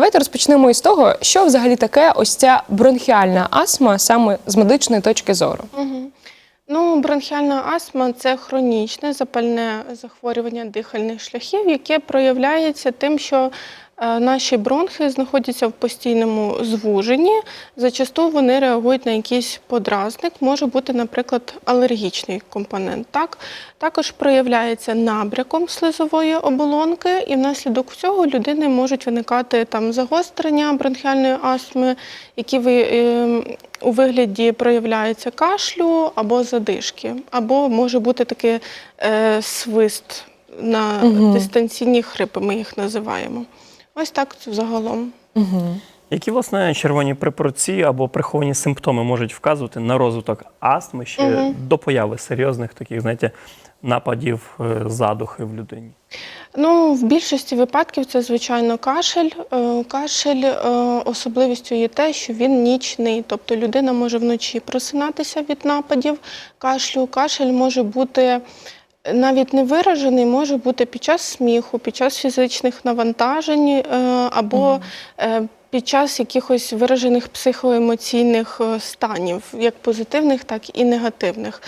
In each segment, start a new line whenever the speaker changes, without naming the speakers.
Давайте розпочнемо із того, що взагалі таке ось ця бронхіальна астма саме з медичної точки зору.
Ну, бронхіальна астма це хронічне запальне захворювання дихальних шляхів, яке проявляється тим, що наші бронхи знаходяться в постійному звуженні. Зачасту вони реагують на якийсь подразник, може бути, наприклад, алергічний компонент. Так? Також проявляється набряком слизової оболонки, і внаслідок цього у людини можуть виникати там загострення бронхіальної астми, які ви, е, у вигляді проявляються кашлю або задишки, або може бути такий е, свист на
Мгм.
дистанційні хрипи, ми їх називаємо. Ось так загалом.
Угу.
Які, власне, червоні припорці або приховані симптоми можуть вказувати на розвиток астми ще
Мгм.
до появи серйозних таких, знаєте, нападів е, задухи в людині?
Ну, в більшості випадків це, звичайно, кашель. Е, Кашель е, особливістю є те, що він нічний, тобто людина може вночі просинатися від нападів кашлю. Кашель може бути навіть не виражений, може бути під час сміху, під час фізичних навантажень е, або е, під час якихось виражених психоемоційних е, станів, як позитивних, так і негативних.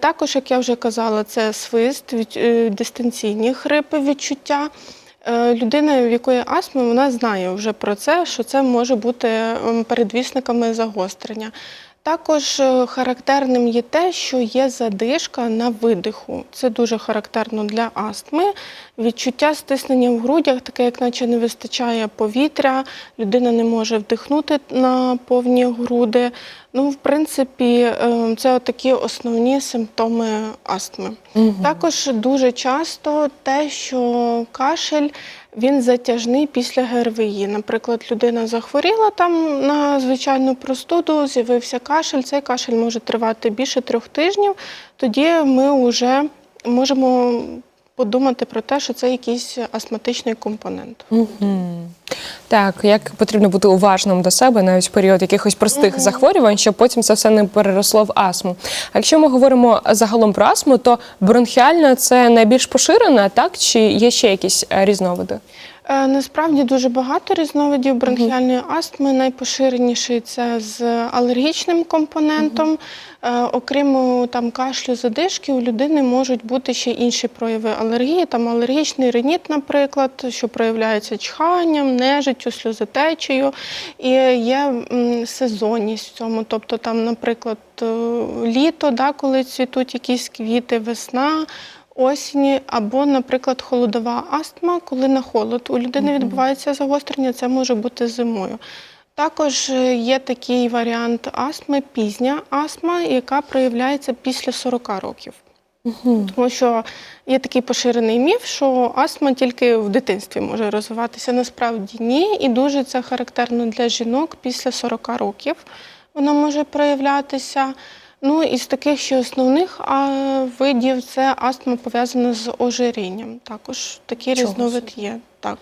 Також, як я вже казала, це свист, дистанційні хрипи, відчуття. Людина, в якої астма, вона знає вже про це, що це може бути ем, передвісниками загострення. Також е, характерним є те, що є задишка на видиху. Це дуже характерно для астми. Відчуття стиснення в грудях, таке, як наче не вистачає повітря, людина не може вдихнути на повні груди. Ну, в принципі, е, це такі основні симптоми астми. Також дуже часто те, що кашель він затяжний після ГРВІ. Наприклад, людина захворіла там на звичайну простуду, з'явився кашель. Цей кашель може тривати більше трьох тижнів. Тоді ми вже можемо подумати про те, що це якийсь астматичний компонент.
Угу. Так, як потрібно бути уважним до себе навіть в період якихось простих захворювань, щоб потім це все не переросло в астму. А якщо ми говоримо загалом про астму, то бронхіальна це найбільш поширена, так чи є ще якісь е, різновиди?
Е, Насправді дуже багато різновидів бронхіальної астми. Найпоширеніший це з алергічним компонентом. Е, Окрім там кашлю, задишки, у людини можуть бути ще інші прояви алергії. Там алергічний реніт, наприклад, що проявляється чханням, нежиттю, сльозотечею. І є сезонність в цьому. Тобто, там, наприклад, е, літо, да, коли цвітуть якісь квіти, весна осені, або, наприклад, холодова астма, коли на холод у людини відбувається загострення, це може бути зимою. Також е, є такий варіант астми, пізня астма, яка проявляється після 40 років. Тому що є такий поширений міф, що астма тільки в дитинстві може розвиватися. Насправді ні, і дуже це характерно для жінок після 40 років. Воно може проявлятися. Ну, із таких ще основних а, видів це астма пов'язана з ожирінням. Також такий
Чого
різновид є. Так.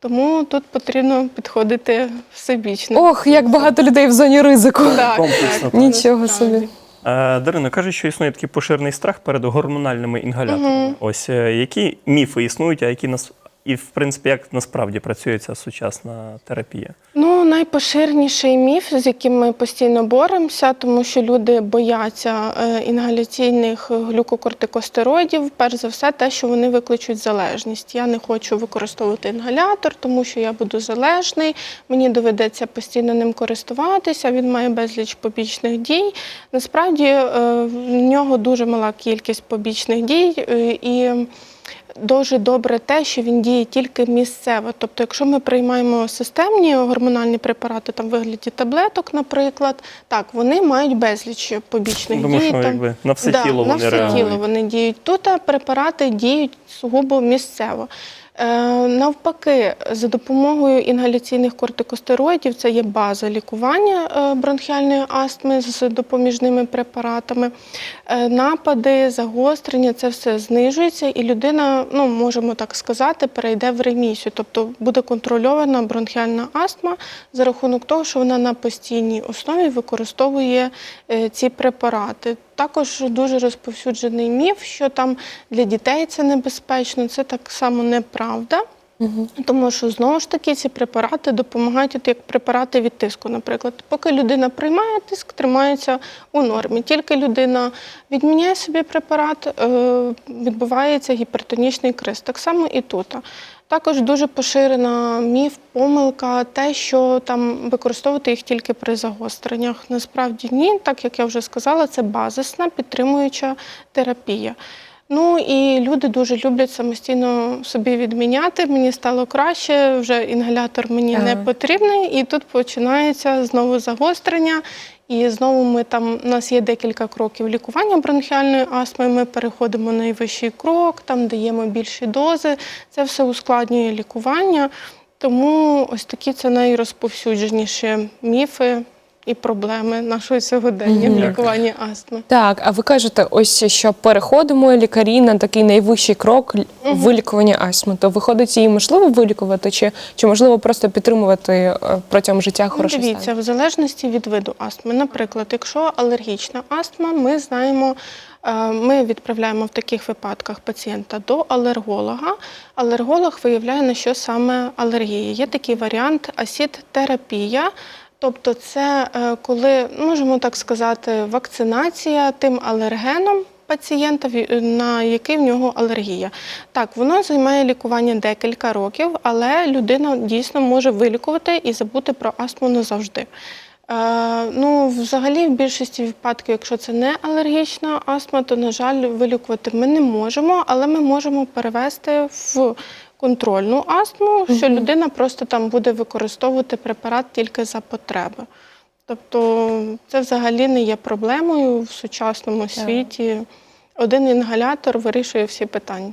Тому тут потрібно підходити всебічно.
Ох, як багато людей в зоні ризику.
Так,
Комплексно,
так,
так.
Нічого
насправді.
собі.
Е, Дарина, каже, що існує такий поширений страх перед гормональними інгаляторами. Ось е, які міфи існують, а які нас і в принципі як насправді працює ця сучасна терапія?
Ну, найпоширеніший міф, з яким ми постійно боремося, тому що люди бояться е, інгаляційних глюкокортикостероїдів. Перш за все, те, що вони викличуть залежність. Я не хочу використовувати інгалятор, тому що я буду залежний. Мені доведеться постійно ним користуватися. Він має безліч побічних дій. Насправді е, в нього дуже мала кількість побічних дій е, і. Дуже добре те, що він діє тільки місцево. Тобто, якщо ми приймаємо системні гормональні препарати, там в вигляді таблеток, наприклад, так, вони мають безліч побічних
Думаю,
дій.
що
там,
якби на все
да,
тіло
на
вони
все
реагують.
тіло вони діють. Тут а препарати діють сугубо місцево. Е, навпаки, за допомогою інгаляційних кортикостероїдів це є база лікування е, бронхіальної астми з допоміжними препаратами. Е, напади, загострення це все знижується, і людина, ну можемо так сказати, перейде в ремісію, тобто буде контрольована бронхіальна астма за рахунок того, що вона на постійній основі використовує ці препарати. Також дуже розповсюджений міф, що там для дітей це небезпечно. Це так само неправда. Тому що знову ж таки ці препарати допомагають, от як препарати від тиску, наприклад. Поки людина приймає тиск, тримається у нормі. Тільки людина відміняє собі препарат, е, відбувається гіпертонічний криз. Так само і тут. Також дуже поширена міф, помилка, те, що там використовувати їх тільки при загостреннях. Насправді ні, так як я вже сказала, це базисна підтримуюча терапія. Ну і люди дуже люблять самостійно собі відміняти. Мені стало краще, вже інгалятор мені не потрібний, і тут починається знову загострення. І знову ми там у нас є декілька кроків лікування бронхіальної астми. Ми переходимо на найвищий крок, там даємо більші дози. Це все ускладнює лікування. Тому ось такі це найрозповсюдженіші міфи і проблеми нашого сьогодення в лікуванні астми.
Так, а ви кажете, ось що переходимо лікарі на такий найвищий крок л- вилікування астми. То виходить, її можливо вилікувати, чи, чи можливо просто підтримувати е, протягом життя
Ну,
хороший
Дивіться,
стан?
в залежності від виду астми. Наприклад, якщо алергічна астма, ми знаємо, е, ми відправляємо в таких випадках пацієнта до алерголога. Алерголог виявляє, на що саме алергія. Є такий варіант асід-терапія. Тобто, це е, коли можемо так сказати, вакцинація тим алергеном пацієнта, на який в нього алергія. Так, воно займає лікування декілька років, але людина дійсно може вилікувати і забути про астму назавжди. Е, ну, взагалі, в більшості випадків, якщо це не алергічна астма, то, на жаль, вилікувати ми не можемо, але ми можемо перевести в контрольну астму, що людина просто там буде використовувати препарат тільки за потреби. Тобто це взагалі не є проблемою в сучасному світі. Один інгалятор вирішує всі питання.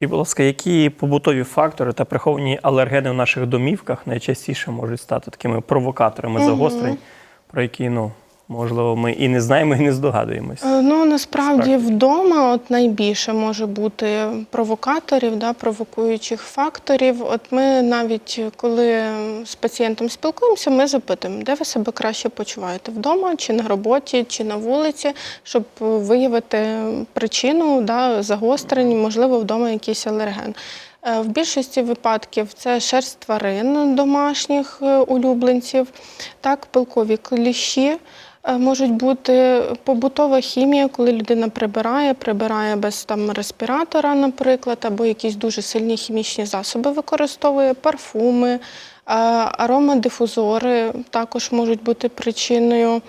І, будь ласка, які побутові фактори та приховані алергени в наших домівках найчастіше можуть стати такими провокаторами загострень, про які, ну, можливо, ми і не знаємо, і не здогадуємось.
Е, Ну насправді
Справді.
вдома от найбільше може бути провокаторів, да, провокуючих факторів. От ми навіть коли з пацієнтом спілкуємося, ми запитуємо, де ви себе краще почуваєте вдома, чи на роботі, чи на вулиці, щоб виявити причину да, загострень, можливо, вдома якийсь алерген. Е, В більшості випадків це шерсть тварин домашніх е, улюбленців, так, пилкові кліщі. Е, Можуть бути побутова хімія, коли людина прибирає, прибирає без там респіратора, наприклад, або якісь дуже сильні хімічні засоби використовує, парфуми, е, аромадифузори також можуть бути причиною.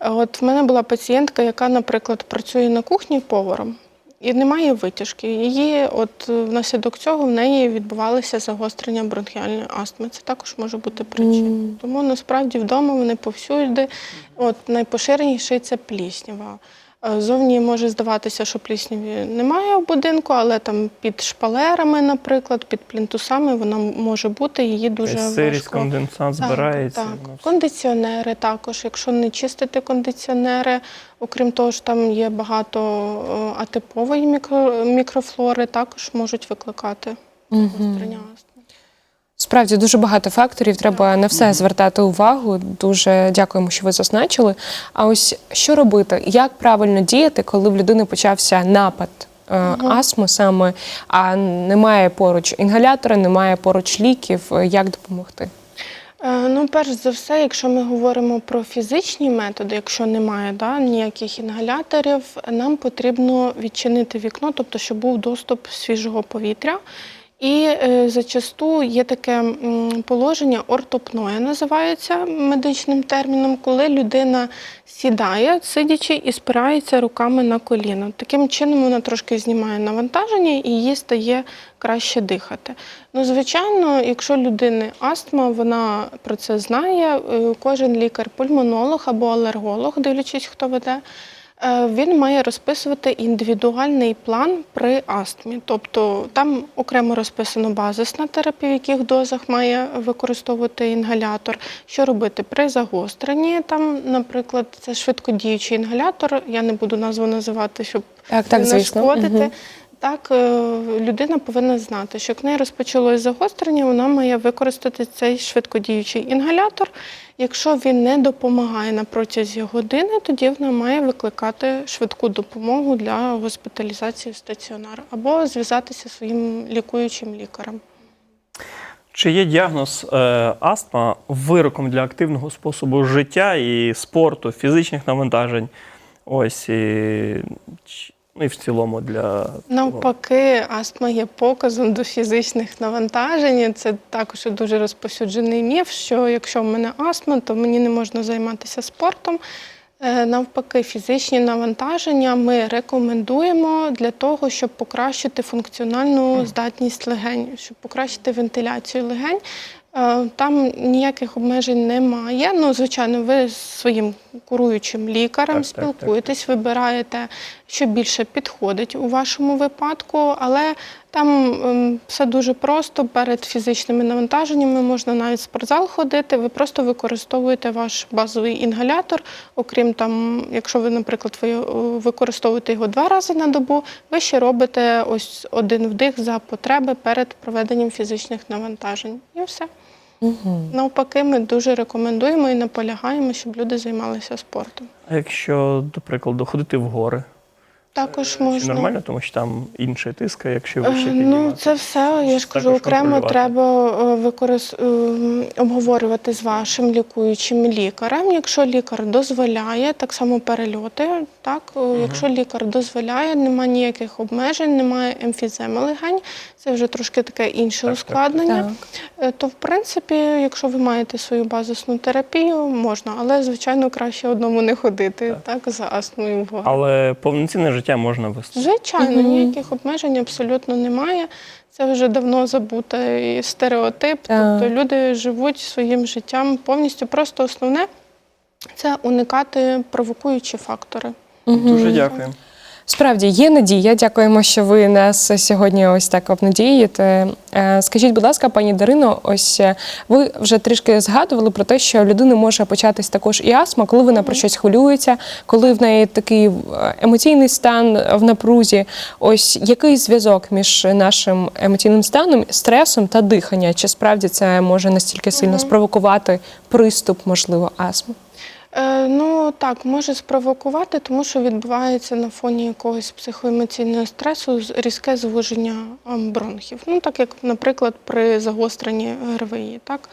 От в мене була пацієнтка, яка, наприклад, працює на кухні поваром. І немає витяжки. Її, от внаслідок цього, в неї відбувалося загострення бронхіальної астми. Це також може бути причиною. Тому насправді вдома вони повсюди. От найпоширеніший це пліснява. Е, Зовні може здаватися, що плісняві немає в будинку, але там під шпалерами, наприклад, під плінтусами вона може бути. Її дуже
Сирість,
важко.
конденсат збирається.
Так,
ну,
кондиціонери також. Якщо не чистити кондиціонери, окрім того ж, там є багато е, атипової мікро, мікрофлори, також можуть викликати астми.
Справді дуже багато факторів. Треба на все звертати увагу. Дуже дякуємо, що ви зазначили. А ось що робити? Як правильно діяти, коли в людини почався напад? е, Астми саме, а немає поруч інгалятора, немає поруч ліків. Як допомогти?
Е, Ну, перш за все, якщо ми говоримо про фізичні методи, якщо немає да, ніяких інгаляторів, нам потрібно відчинити вікно, тобто, щоб був доступ свіжого повітря. І е, зачасту є таке м, положення ортопноя, називається медичним терміном, коли людина сідає, сидячи, і спирається руками на коліна. Таким чином вона трошки знімає навантаження і їй стає краще дихати. Ну, звичайно, якщо людини астма, вона про це знає. е, Кожен лікар-пульмонолог або алерголог, дивлячись, хто веде. Е, Він має розписувати індивідуальний план при астмі. Тобто там окремо розписано базисна терапія, в яких дозах має використовувати інгалятор, що робити при загостренні. Там, наприклад, це швидкодіючий інгалятор. Я не буду назву називати, щоб
Так, так,
не
звісно.
нашкодити. Так, е, людина повинна знати, що як неї розпочалось загострення, вона має використати цей швидкодіючий інгалятор. Якщо він не допомагає на протязі години, тоді вона має викликати швидку допомогу для госпіталізації в стаціонар або зв'язатися своїм лікуючим лікарем.
Чи є діагноз е, астма вироком для активного способу життя і спорту, фізичних навантажень? Ось і, ну, і в цілому для
Навпаки, астма є показом до фізичних навантажень. Це також дуже розповсюджений міф, що якщо в мене астма, то мені не можна займатися спортом. Е, Навпаки, фізичні навантаження ми рекомендуємо для того, щоб покращити функціональну здатність легень, щоб покращити вентиляцію легень. Е, Там ніяких обмежень немає. Ну, звичайно, ви з своїм куруючим лікарем
Так, так, так.
спілкуєтесь, вибираєте, що більше підходить у вашому випадку, але там ем, все дуже просто. Перед фізичними навантаженнями можна навіть в спортзал ходити. Ви просто використовуєте ваш базовий інгалятор. Окрім там, якщо ви, наприклад, ви е, використовуєте його два рази на добу, ви ще робите ось один вдих за потреби перед проведенням фізичних навантажень. І все. Навпаки, ми дуже рекомендуємо і наполягаємо, щоб люди займалися спортом.
А якщо, до прикладу, ходити в гори,
Також можна
нормально, тому що там інший тиск, якщо
Е,
вище
Ну, це все, я ж кажу, окремо треба е, використ... е, обговорювати з вашим лікуючим лікарем. Якщо лікар дозволяє, так само перельоти. Так, Е, якщо лікар дозволяє, немає ніяких обмежень, немає емфіземи легень, це вже трошки таке інше
Так, так,
ускладнення.
Так.
То, в принципі, якщо ви маєте свою базисну терапію, можна, але звичайно краще одному не ходити, так, за астмою.
Але повноцінне життя можна вести.
Звичайно,
угу.
ніяких обмежень абсолютно немає. Це вже давно забутий стереотип.
Так.
Тобто люди живуть своїм життям повністю. Просто основне це уникати провокуючі фактори.
Дуже дякую.
Справді є надія. Дякуємо, що ви нас сьогодні ось так обнадієте. Е, Скажіть, будь ласка, пані Дарино, ось е, ви вже трішки згадували про те, що в людини може початись також і астма, коли вона про щось хвилюється, коли в неї такий е, емоційний стан в напрузі. Ось який зв'язок між нашим емоційним станом, стресом та дихання? Чи справді це може настільки сильно спровокувати приступ, можливо, астми?
Е, ну так, може спровокувати, тому що відбувається на фоні якогось психоемоційного стресу різке звуження ем, бронхів. Ну так як, наприклад, при загостренні ГРВІ. Так?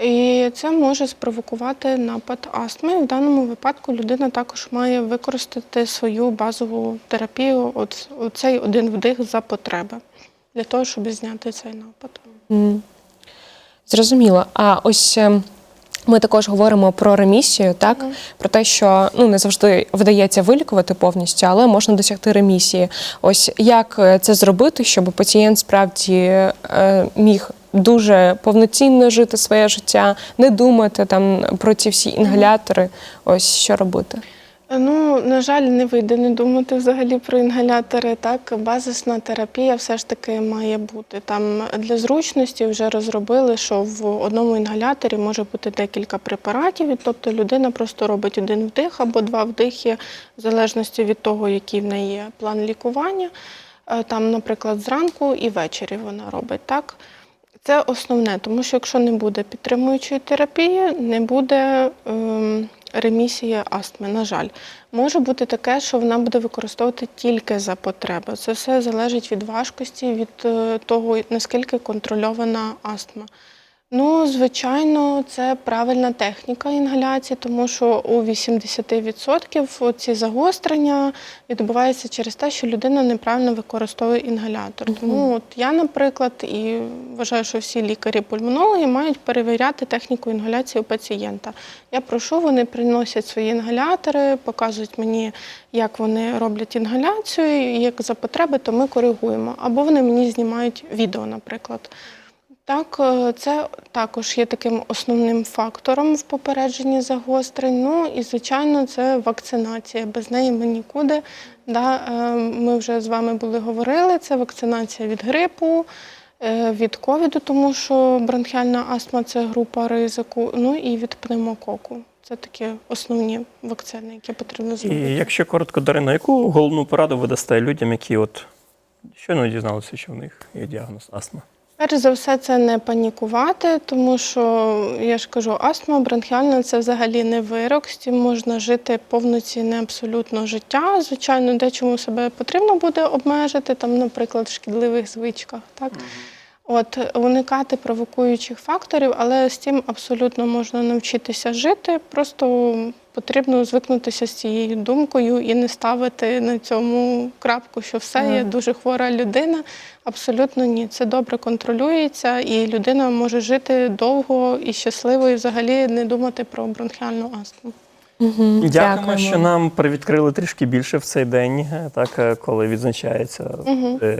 І це може спровокувати напад астми. В даному випадку людина також має використати свою базову терапію, от, цей один вдих за потреби, для того, щоб зняти цей напад.
Зрозуміло. А ось е, ми також говоримо про ремісію, так? Про те, що ну не завжди вдається вилікувати повністю, але можна досягти ремісії. Ось як е, це зробити, щоб пацієнт справді е, міг дуже повноцінно жити своє життя, не думати там про ці всі інгалятори. Ось що робити.
Ну, на жаль, не вийде не думати взагалі про інгалятори. Так, базисна терапія все ж таки має бути. Там для зручності вже розробили, що в одному інгаляторі може бути декілька препаратів, і тобто людина просто робить один вдих або два вдихи, в залежності від того, який в неї є план лікування. Е, Там, наприклад, зранку і ввечері вона робить так. Це основне, тому що якщо не буде підтримуючої терапії, не буде ем, ремісії астми. На жаль, може бути таке, що вона буде використовувати тільки за потреби. Це все залежить від важкості, від е, того, наскільки контрольована астма. Ну, звичайно, це правильна техніка інгаляції, тому що у 80% ці загострення відбуваються через те, що людина неправильно використовує інгалятор. Тому от я, наприклад, і вважаю, що всі лікарі-пульмонологи мають перевіряти техніку інгаляції у пацієнта. Я прошу, вони приносять свої інгалятори, показують мені, як вони роблять інгаляцію, і як за потреби, то ми коригуємо. Або вони мені знімають відео, наприклад. Так, е, це також є таким основним фактором в попередженні загострень. Ну і звичайно, це вакцинація. Без неї ми нікуди. Да, е, ми вже з вами були говорили. Це вакцинація від грипу, е, від ковіду, тому що бронхіальна астма це група ризику. Ну і від пневмококу. Це такі основні вакцини, які потрібно
І
зробити.
якщо коротко, Дарина, яку головну пораду ви дасте людям, які от щойно дізналися, що в них є діагноз астма?
Перш за все, це не панікувати, тому що я ж кажу, астма бронхіальна це взагалі не вирок. З цим можна жити повноцінне абсолютно життя. Звичайно, дечому себе потрібно буде обмежити, там, наприклад, в шкідливих звичках. Так? От уникати провокуючих факторів, але з цим абсолютно можна навчитися жити. Просто потрібно звикнутися з цією думкою і не ставити на цьому крапку, що все я дуже хвора людина. Абсолютно ні. Це добре контролюється, і людина може жити довго і щасливо, і взагалі не думати про бронхіальну астму.
Мгм,
Дякуємо, що нам привідкрили трішки більше в цей день, е, так е, коли відзначається е,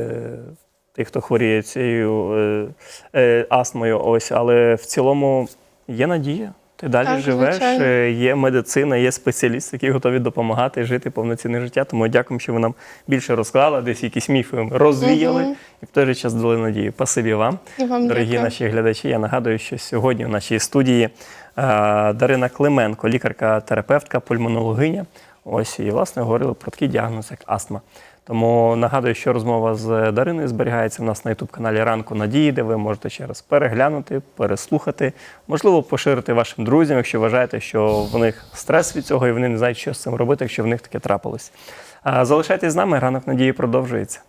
тих, хто хворіє цією е, е, астмою. Ось, але в цілому є надія. Ти далі
Так,
живеш,
звичайно.
е, є медицина, є спеціалісти, які готові допомагати жити повноцінне життя. Тому дякуємо, що ви нам більше розклали, десь якісь міфи розвіяли і в той же час дали надію. Спасибі вам.
І вам
Дорогі
дякую.
наші глядачі, я нагадую, що сьогодні в нашій студії е, Дарина Клименко, лікарка-терапевтка, пульмонологиня. Ось і власне говорили про такий діагноз, як астма. Тому нагадую, що розмова з Дариною зберігається в нас на ютуб-каналі Ранку Надії, де ви можете ще раз переглянути, переслухати, можливо, поширити вашим друзям, якщо вважаєте, що в них стрес від цього і вони не знають, що з цим робити, якщо в них таке трапилось. Залишайтесь з нами, ранок надії продовжується.